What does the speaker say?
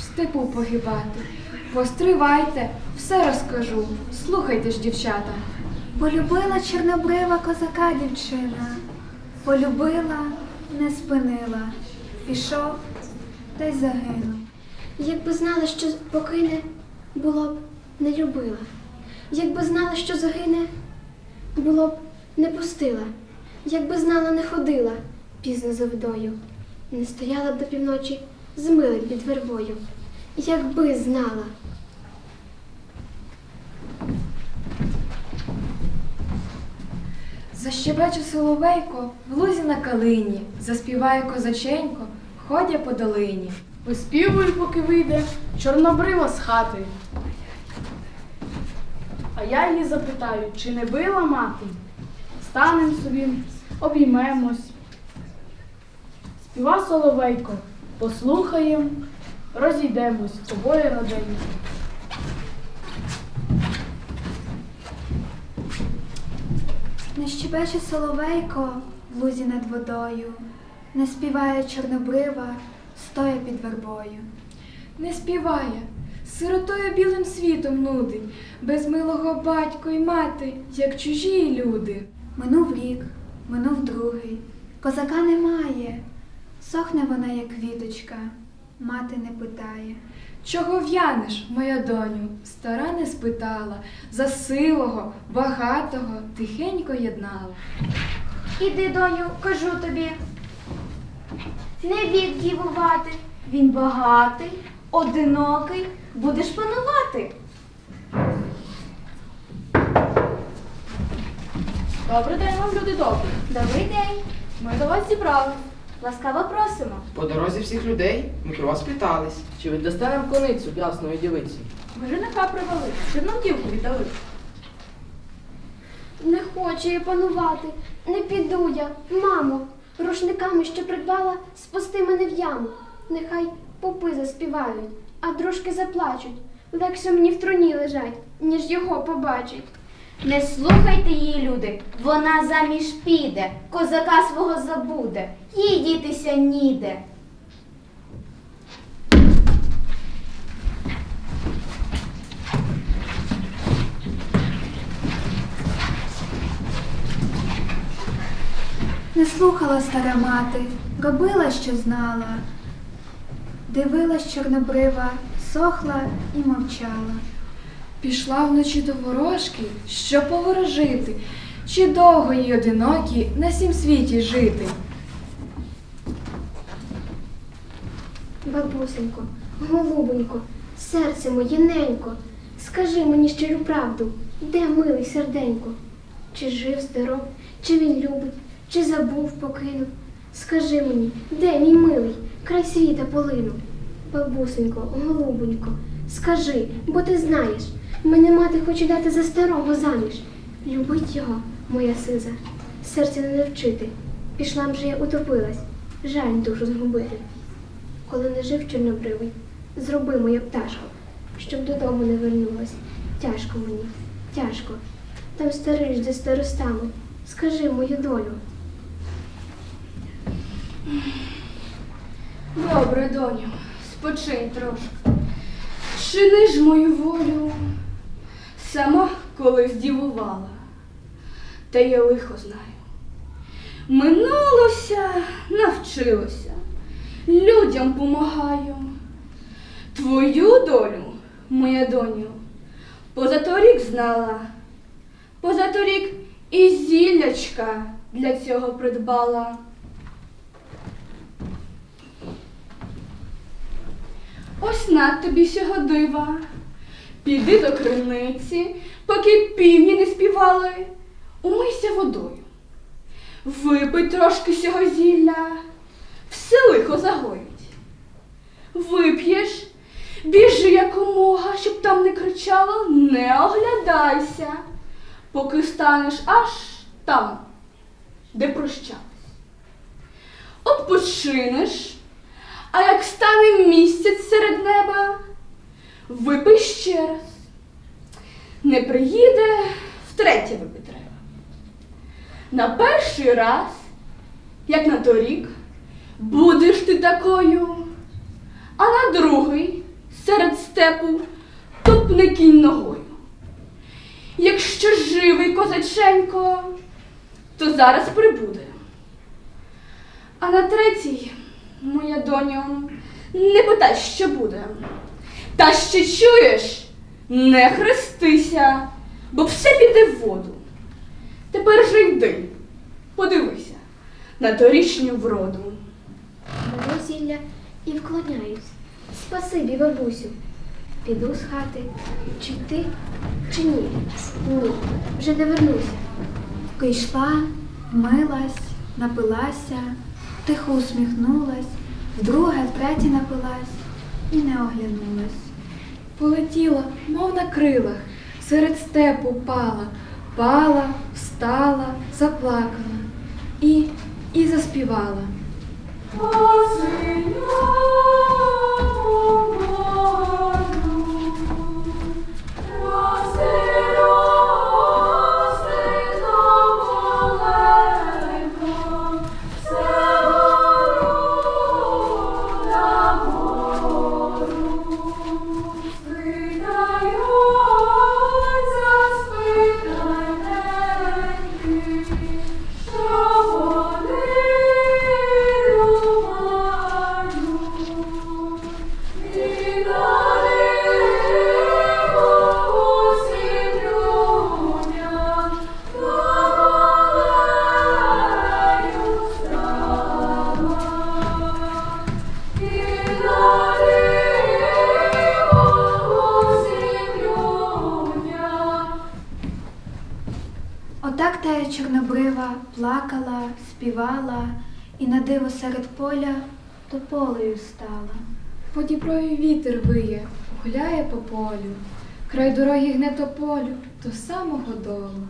степу погибати. Постривайте, все розкажу. Слухайте ж, дівчата. Полюбила чорнобрива козака дівчина, полюбила, не спинила, пішов та й загинув. Якби знала, що покине, було б не любила. Якби знала, що загине, було б не пустила. Якби знала, не ходила пізно за водою, не стояла б до півночі з милим під вербою. Якби знала. Защебече соловейко в лузі на калині, заспіває козаченько, ходя по долині. Виспівую, поки вийде чорнобрива з хати. А я її запитаю, чи не била мати? Станем собі, обіймемось. Співа соловейко, послухаєм, розійдемось обоє родині. Не щебече соловейко в лузі над водою, не співає чорнобрива, стоя під вербою. Не співає, сиротою білим світом нудить, без милого батько й мати, як чужі люди. Минув рік, минув другий, козака немає. Сохне вона, як квіточка, мати не питає. Чого в'янеш, моя доню? Стара не спитала, за силого, багатого тихенько єднала. Іди, доню, кажу тобі. Не вік дівувати. Він багатий, одинокий, будеш панувати. Добрий день вам, люди добрі. Добрий день. Ми до вас зібрали. Ласкаво просимо. По дорозі всіх людей ми про вас питались. Чи віддасте нам коницю ясної дівиці? Ми жениха привели, щоб нам дівку віддали. Не хочу я панувати, не піду я, мамо, рушниками, що придбала, спусти мене в яму. Нехай попи заспівають, а дружки заплачуть. Легше мені в труні лежать, ніж його побачать. Не слухайте її, люди. Вона заміж піде, козака свого забуде, їй дітися ніде. Не слухала стара мати, робила, що знала. Дивилась чорнобрива, сохла і мовчала. Пішла вночі до ворожки, щоб поворожити, чи довго їй одинокі на сім світі жити. Бабусенько, голубонько, серце моє ненько, скажи мені щиру правду, де милий серденько? Чи жив здоров, чи він любить, чи забув, покинув? Скажи мені, де мій милий, край світа полинув? Бабусенько, голубонько, скажи, бо ти знаєш, мене мати хоче дати за старого заміж. Любить його, моя сиза, серця не навчити. Пішла б же я утопилась, жаль душу згубити. Коли не жив чорнобривий, зроби моя пташко, щоб додому не вернулась. Тяжко мені, тяжко. Там старий жде старостами. Скажи мою долю. Добре, доню, спочинь трошки. Чини ж мою волю, сама колись дівувала, та я лихо знаю. Минулося, навчилося, людям помагаю. Твою долю, моя доню, позаторік знала, позаторік і зіллячка для цього придбала. Ось на тобі сього дива. Піди до криниці, поки півні не співали, умийся водою. Випий трошки сього зілля, все лихо загоїть. Вип'єш, біжи якомога, щоб там не кричало, не оглядайся, поки станеш аж там, де прощались. Odpoczynеш, а як стане місяць серед неба, випий ще раз. Не приїде, втретє випити треба. На перший раз, як на торік, будеш ти такою, а на другий серед степу тупне кінь ногою. Якщо живий козаченько, то зараз прибуде. А на третій, моя доню, не питай, що буде. Та ще чуєш, не хрестися, бо все піде в воду. Тепер же йди, подивися на торічню вроду. Беру зілля і вклоняюсь. Спасибі, бабусю. Піду з хати. Чи йти, чи ні? Ні, вже не вернуся. Йшла, милась, напилася, тихо усміхнулась, вдруге, втретє напилась і не оглянулась. Полетіла, мов на крилах, серед степу пала, пала, встала, заплакала і, і заспівала. Співала, і на диво серед поля тополею стала. По Дніпрові вітер виє, гуляє по полю, край дороги гне тополю до самого долу.